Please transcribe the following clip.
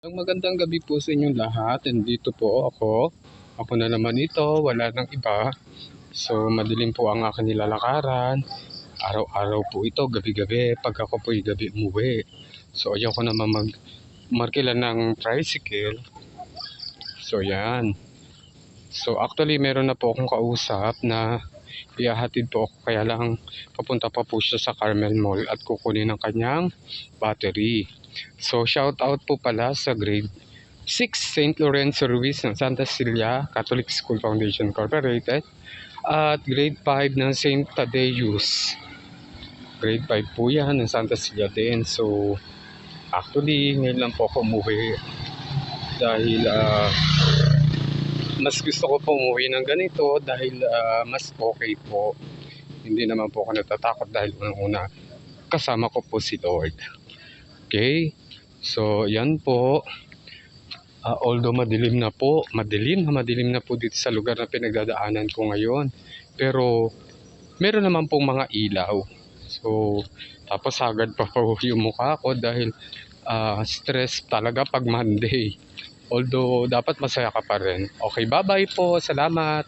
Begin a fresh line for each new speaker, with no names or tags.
Ang magandang gabi po sa inyong lahat. Nandito po ako. Ako na naman ito, wala nang iba. So, madilim po ang aking nilalakaran. Araw-araw po ito, gabi-gabi. Pag ako po gabi umuwi. So, ayaw ko naman mag markila ng tricycle. So, yan. So, actually, meron na po akong kausap na ihahatid po ako. Kaya lang, papunta pa po siya sa Carmel Mall at kukunin ang kanyang battery. So, shout out po pala sa grade 6 St. Lorenzo Ruiz ng Santa Cilia Catholic School Foundation Incorporated at grade 5 ng St. Tadeus. Grade 5 po yan ng Santa Cilia din. So, actually, ngayon lang po ako umuwi dahil ah, mas gusto ko po umuwi ng ganito dahil ah, mas okay po. Hindi naman po ako natatakot dahil unang-una kasama ko po si Lord. Okay? So, yan po. Ah, although madilim na po, madilim na madilim na po dito sa lugar na pinagdadaanan ko ngayon. Pero, meron naman pong mga ilaw. So, tapos agad pa po yung mukha ko dahil ah, stress talaga pag Monday. Although, dapat masaya ka pa rin. Okay, bye-bye po. Salamat.